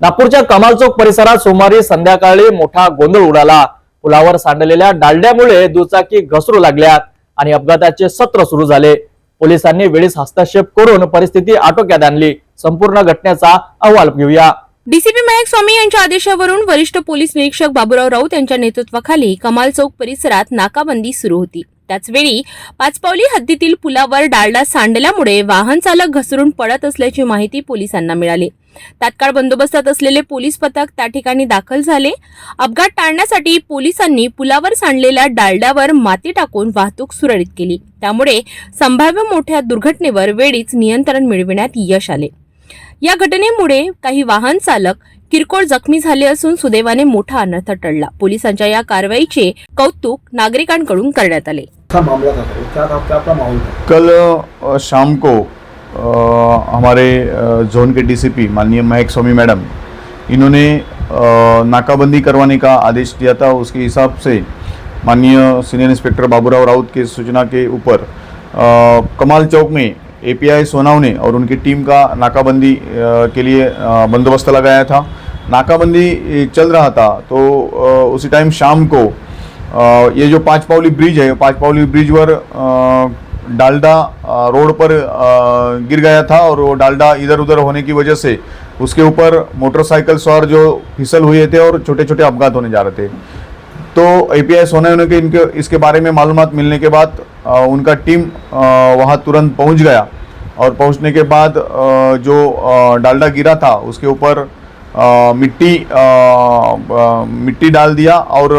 नागपूरच्या कमाल चौक परिसरात सोमवारी संध्याकाळी मोठा गोंधळ उडाला. पुलावर सांडलेल्या डालड्यामुळे दुचाकी घसरू लागल्या आणि अपघाताचे सत्र सुरू झाले. पोलिसांनी वेळीच हस्तक्षेप करून परिस्थिती आटोक्यात आणली. संपूर्ण घटनेचा अहवाल घेऊया. डीसीपी मयक स्वामी यांच्या आदेशावरून वरिष्ठ पोलीस निरीक्षक बाबूराव राऊत यांच्या नेतृत्वाखाली कमाल चौक परिसरात नाकाबंदी सुरू होती. त्याचवेळी पाचपावली हद्दीतील पुलावर डाळडा सांडल्यामुळे वाहन चालक घसरून पडत असल्याची माहिती पोलिसांना मिळाली. तात्काळ बंदोबस्तात असलेले पोलीस पथक त्या ठिकाणी दाखल झाले. अपघात टाळण्यासाठी पोलिसांनी पुलावर सांडलेल्या डालड्यावर माती टाकून वाहतूक सुरळीत केली. त्यामुळे संभाव्य मोठ्या दुर्घटनेवर वेळीच नियंत्रण मिळविण्यात यश आले. या घटनेमुळे काही वाहन चालक किरकोळ जखमी झाले असून सुदैवाने मोठा अनर्थ टळला. पोलिसांच्या या कारवाईचे कौतुक नागरिकांकडून करण्यात आले. अच्छा मामला था सर क्या था क्या माहौल था? कल शाम को अ, हमारे जोन के डीसीपी माननीय महक स्वामी मैडम इन्होंने नाकाबंदी करवाने का आदेश दिया था। उसके हिसाब से माननीय सीनियर इंस्पेक्टर बाबूराव राउत के सूचना के ऊपर कमाल चौक में एपीआई सोनावने और उनकी टीम का नाकाबंदी के लिए बंदोबस्त लगाया था। नाकाबंदी चल रहा था तो उसी टाइम शाम को ये जो पाँच पावली ब्रिज है पाँच पावली ब्रिज पर डालडा रोड पर गिर गया था और वो डालडा इधर उधर होने की वजह से उसके ऊपर मोटरसाइकिल सवार जो फिसल हुए थे और छोटे छोटे अपघात होने जा रहे थे। तो एपीआई सोने होने के इनके, इसके बारे में मालूम मिलने के बाद उनका टीम वहाँ तुरंत पहुँच गया और पहुँचने के बाद जो डालडा गिरा था, उसके ऊपर मिट्टी मिट्टी डाल दिया और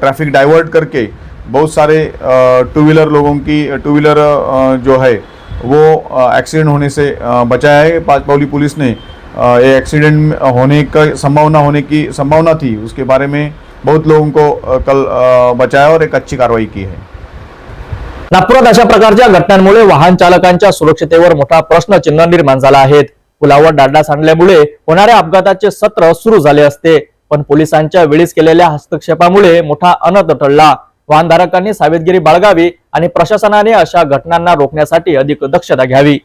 ट्रैफिक डाइवर्ट करके बहुत सारे टू व्हीलर लोगों की टू व्हीलर जो है वो एक्सीडेंट होने से बचाया है। पाचपौली पुलिस ने ये एक्सीडेंट होने का संभावना होने की संभावना थी। उसके बारे में बहुत लोगों को कल बचाया और एक अच्छी कार्रवाई की है। नागपुरात अशा प्रकारच्या घटनांमुळे वाहन चालकांच्या सुरक्षतेवर मोठा प्रश्नचिन्ह निर्माण झाला आहे. पुलावर डालडा सांडल्यामुळे होणाऱ्या अपघाताचे सत्र सुरू झाले असते. पण पोलिसांच्या वेळीच केलेल्या हस्तक्षेपामुळे मोठा अनर्थ टळला. वाहनधारकांनी सावधगिरी बाळगावी आणि प्रशासनाने अशा घटनांना रोखण्यासाठी अधिक दक्षता घ्यावी.